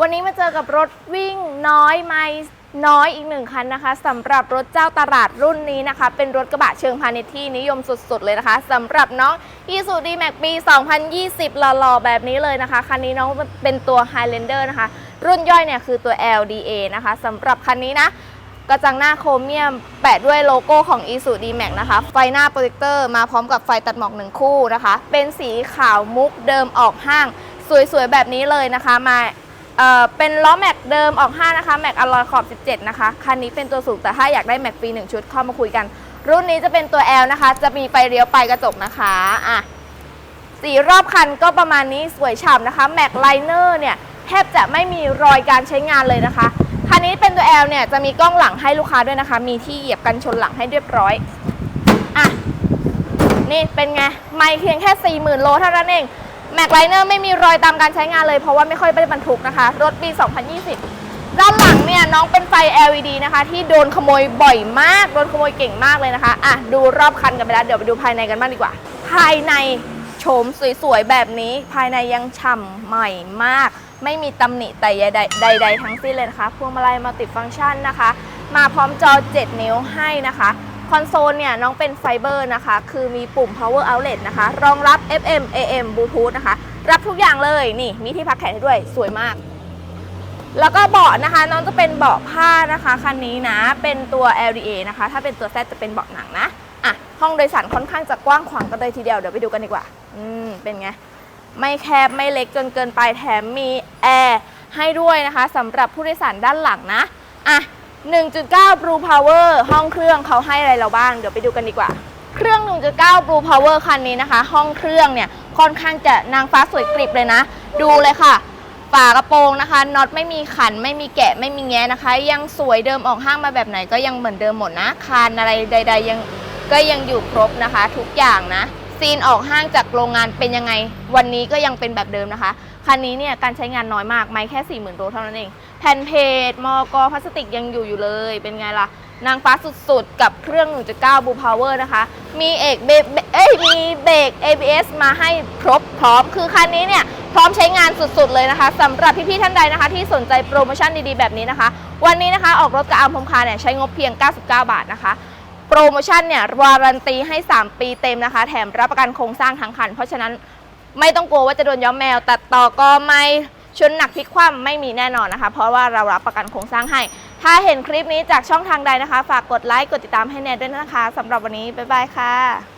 วันนี้มาเจอกับรถวิ่งน้อยไม่น้อยอีกหนึ่งคันนะคะสำหรับรถเจ้าตลาดรุ่นนี้นะคะ เป็นรถกระบะเชิงพาณิชย์ที่นิยมสุดๆเลยนะคะสำหรับน้อง i s u d m a x ปี 2020 หล่อๆแบบนี้เลยนะคะ คันนี้น้องเป็นตัว Highlander นะคะ รุ่นย่อยเนี่ยคือตัว LDA นะคะสำหรับคันนี้นะ กระจังหน้าโครเมียม แปะด้วยโลโก้ของ i s u d m a x นะคะ ไฟหน้าโปรเจคเตอร์มาพร้อมกับไฟตัดหมอกหนึ่งคู่นะคะ เป็นสีขาวมุกเดิมออกห้างสวยๆแบบนี้เลยนะคะมา เอ่อเป็นล้อแม็กเดิมออก 5 นะคะ แม็กอลลอยขอบ 17 นะคะ คันนี้เป็นตัวสูงแต่ถ้าอยากได้แม็กฟรี 1 ชุดเข้ามาคุยกัน รุ่นนี้จะเป็นตัว L นะคะ จะมีไฟเลี้ยวไปกระจกนะคะอะสีรอบคันก็ประมาณนี้สวยฉ่ำนะคะแม็กไลเนอร์เนี่ยแทบจะไม่มีรอยการใช้งานเลยนะคะ คันนี้เป็นตัว L เนี่ยจะมีกล้องหลังให้ลูกค้าด้วยนะคะ มีที่เหยียบกันชนหลังให้เรียบร้อยอะนี่เป็นไง ไม่เพียงแค่ 40,000 โลเท่านั้นเอง แม็กไลเนอร์ไม่มีรอยตามการใช้งานเลยเพราะว่าไม่ค่อยได้บรรทุกนะคะ รถปี 2020 ด้านหลังเนี่ยน้องเป็นไฟ LED นะคะ ที่โดนขโมยบ่อยมาก โดนขโมยเก่งมากเลยนะคะ อะ ดูรอบคันกันไปแล้ว เดี๋ยวไปดูภายในกันบ้างดีกว่า ภายในโฉมสวยๆ แบบนี้ ภายในยังฉ่ำใหม่มาก ไม่มีตำหนิแต่ใดๆทั้งสิ้นเลยนะคะ พวงมาลัยมัลติฟังก์ชันนะคะ มาพร้อมจอ 7 นิ้วให้นะคะ คอนโซลเนี่ยน้องเป็นไฟเบอร์นะคะ คือมีปุ่ม power outlet นะคะ รองรับ FM AM Bluetooth นะคะ รับทุกอย่างเลยนี่มีที่พักแขนให้ด้วยสวยมาก แล้วก็เบาะนะคะ น้องจะเป็นเบาะผ้านะคะคันนี้นะเป็นตัว LDA นะคะ ถ้าเป็นตัว Z จะเป็นเบาะหนังนะอะห้องโดยสารค่อนข้างจะกว้างขวางกันเลยทีเดียวเดี๋ยวไปดูกันดีกว่า อืมเป็นไงไม่แคบไม่เล็กจนเกินไปแถมมีแอร์ให้ด้วยนะคะสำหรับผู้โดยสารด้านหลังนะอะ 1.9 Blue Power ห้องเครื่องเขาให้อะไรเราบ้าง เดี๋ยวไปดูกันดีกว่า เครื่อง 1.9 Blue Power คันนี้นะคะ ห้องเครื่องเนี่ยค่อนข้างจะนางฟ้าสวยกริบเลยนะ ดูเลยค่ะ ฝากระโปรงนะคะน็อตไม่มีขันไม่มีแกะไม่มีแง้นะคะ ยังสวยเดิมออกห้างมาแบบไหนก็ยังเหมือนเดิมหมดนะคานอะไรใด ๆ ยังก็ยังอยู่ครบนะคะ ทุกอย่างนะ ซีนออกห้างจากโรงงานเป็นยังไง วันนี้ก็ยังเป็นแบบเดิมนะคะ คันนี้เนี่ยการใช้งานน้อยมากไม่แค่ 40,000โลเท่านั้นเอง แผ่นเพจมอกพลาสติกยังอยู่อยู่เลย เป็นไงล่ะ นางฟ้าสุดๆ กับเครื่อง 1.9 Blue Power นะคะ มีเอกเบเอ้ยมีเบรก ABS มาให้ครบพร้อม คือคันนี้เนี่ยพร้อมใช้งานสุดๆเลยนะคะสำหรับพี่ๆท่านใดนะคะ ที่สนใจโปรโมชั่นดีๆแบบนี้นะคะ วันนี้นะคะออกรถกับอามพมคาเนี่ยใช้งบเพียง 99 บาทนะคะ โปรโมชั่นเนี่ยวารันตีให้ 3 ปีเต็มนะคะ แถมรับประกันโครงสร้างทั้งคัน เพราะฉะนั้นไม่ต้องกลัวว่าจะโดนย้อมแมว ตัดต่อก็ไม่ชนหนักพลิกคว่ำไม่มีแน่นอนนะคะ เพราะว่าเรารับประกันโครงสร้างให้ ถ้าเห็นคลิปนี้จากช่องทางใดนะคะ ฝากกดไลค์กดติดตามให้แนนด้วยนะคะสำหรับวันนี้บ๊ายบายค่ะ